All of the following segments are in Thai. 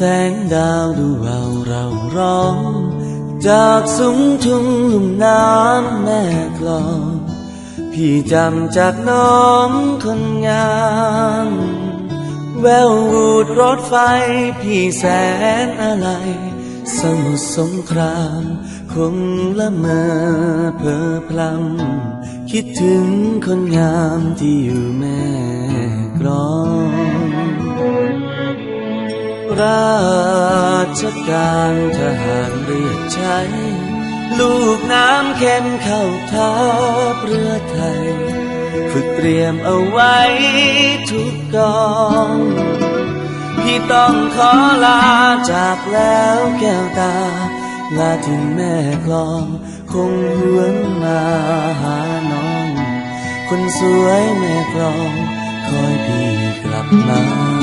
สิ้นแสงดาวดูเบาเราร้อง จากสุงทุ่งลุ่มน้ำแม่กลองพี่จำจากน้องคนงามแวววูดรถไฟพี่แสนอะไร สมุทรสงครามคงละเมอเพอพลำคิดถึงคนงามที่อยู่แม่กลอง ราชการทหารเรียกใช้ ลูกน้ำเข้มเข้าทัพเรือไทย ฝึกเตรียมเอาไว้ทุกกอง พี่ต้องขอลาจากแล้วแก้วตา ลาถึงแม่คลอง คงหวนมาหาน้อง คนสวยแม่คลอง คอยพี่กลับมา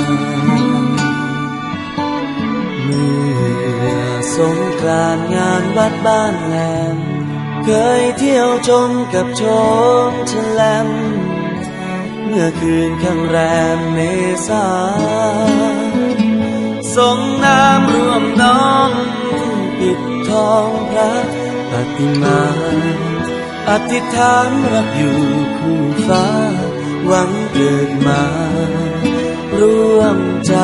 รานงานวัดบ้านแหลม เคยเที่ยวชมกับชมฉลม เมื่อคืนข้างแรมเมษาส่งน้ำรวมน้อง ปิดทองพระปฏิมาอธิษฐานรักอยู่คู่ฟ้า หวังเกิดมา ร่วมใจ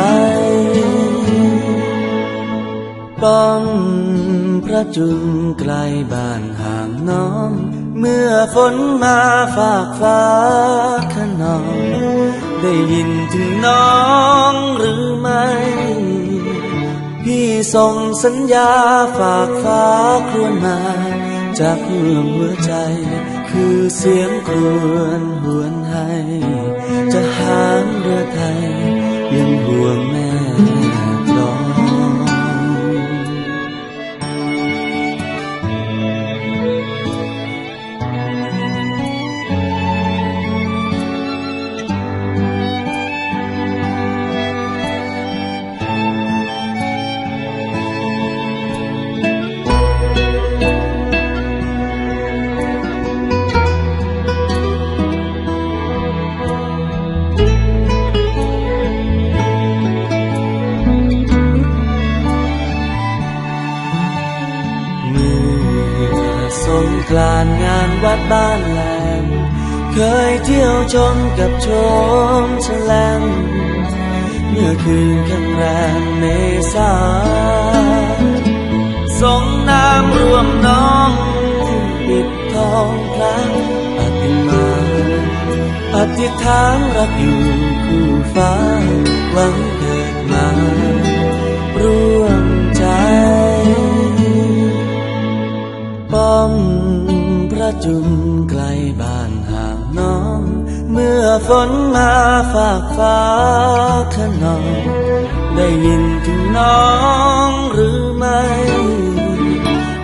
ป้องพระจุลไกลบ้านห่างน้อง เมื่อฝนมาฝากฟ้าขนอง ได้ยินถึงน้องหรือไม่ พี่ส่งสัญญาฝากฟ้าครวญมา จากเพื่อหัวใจ คือเสียงครวญหวนให้ จะหางเร กรานงานวัดบ้านแหลมเคยเที่ยวชมกับชมแฉลมเมื่อคืนข้างแรมเมษาส่งน้ำรวมน้องปิดทองพระปฏิมาอธิษฐานรักอยู่คู่ฟ้าหวังเกิด จุลไกลบ้านห่างน้อง เมื่อฝนมาฝากฟ้าขนอง ได้ยินถึงน้องหรือไม่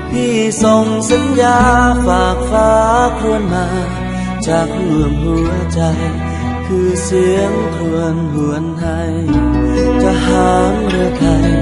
พี่ส่งสัญญาฝากฟ้าครวญมา จากห่วมหัวใจ คือเสียงครวญหวนให้ จะหางเรือไทย